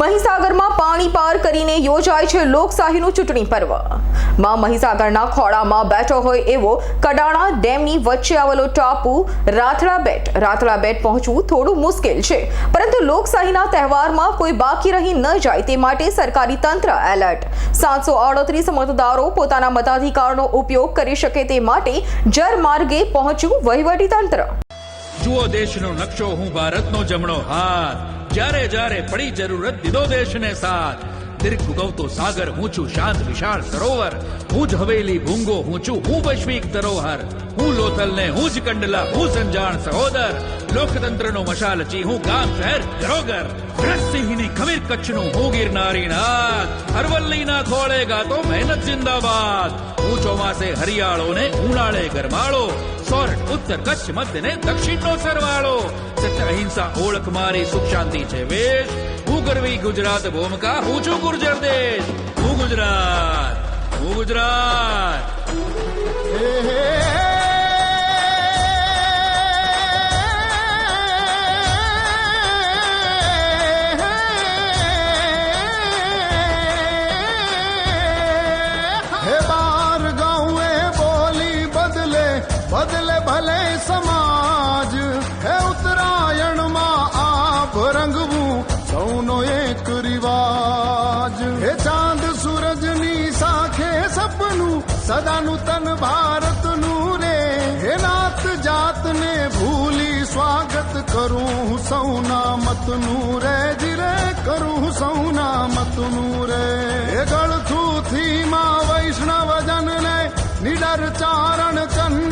મહીસાગરમાં પાણી પાર કરીને યોજાય છે લોકશાહીનું ચૂંટણી પર્વ માં મહીસાગરના ખોળામાં બેઠો હોય એવો કડાણા ડેમની વચ્ચે આવેલો ટાપુ રાથડા બેટ રાથડા બેટ પહોંચવું થોડું મુશ્કેલ છે પરંતુ લોકશાહીના તહેવારમાં કોઈ બાકી રહી ન જાય તે માટે સરકારી તંત્ર એલર્ટ સાતસો અડત્રીસ મતદારો પોતાના મતાધિકારનો ઉપયોગ કરી શકે તે માટે જરમાર્ગે પહોંચ્યું વહીવટી તંત્ર જુઓ દેશનો નકશો હું ભારતનો જમણો હાથ जा रहे जा रहे बड़ी जरूरत दिदो देश ने साथ તરક કુતો સાગર હુંચુ શાંત વિશાળ તરોવર ભૂજ હવેલી ભુંગો હુંચુ ખૂબશ્વીક તરોહર હું લોથલ ને હું જ કંડલા હું સંજાણ સહોદર લોખતંત્ર નો મશાલ ચી હું ગામ શહેર રોગર દ્રશ્ય હિને ખમેર કચ્છ નો હોગીર નારીનાત અરવલ્લે ના કોળેગા તો મહેનત જિંદાબાદ હુંચો માસે હરિયાળો ને ઊણાળે ગરમાળો સૌર ઉત્તર કચ્છ મધ્ય ને દક્ષિણ નો સરવાળો સત અહિંસા ઓળખ મારે સુખ શાંતિ છે વે હું કરવી ગુજરાત ભૂમકા હું છું ગુર્જર દેશ હું ગુજરાત હું ગુજરાત હે હે ભલે સમાજ હે ઉત્તરાયણમાં આપ રંગવું सौनो एक रिवाज हे चांद सूरज नी साखे सपनु सदा नूतन भारत नूरे हे नात जात ने भूली स्वागत करूं सौना मत नूरे जिरे करूं सौना मत नूरे हे गलथू थी मां वैष्णव जन ने निडर चारण चंद